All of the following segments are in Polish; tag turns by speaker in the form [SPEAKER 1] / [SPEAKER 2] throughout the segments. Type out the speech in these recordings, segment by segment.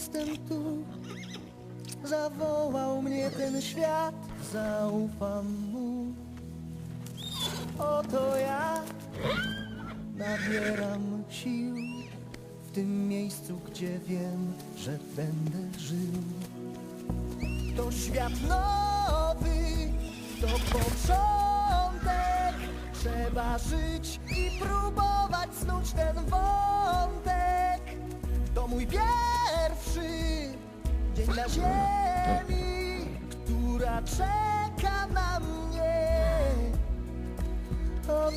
[SPEAKER 1] jestem tu. Zawołał mnie ten świat, zaufam mu. Oto ja nabieram sił w tym miejscu, gdzie wiem, że będę żył. To świat nowy, to początek. Trzeba żyć i próbować snuć ten wątek. Na ziemi, która czeka na mnie. Oto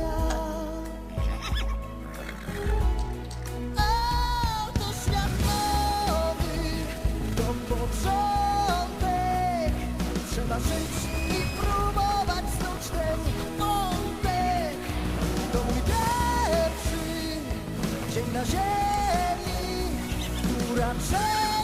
[SPEAKER 1] ja. A, to świat to początek. Trzeba żyć i próbować snuć ten wątek. To mój pierwszy dzień na ziemi, która czeka.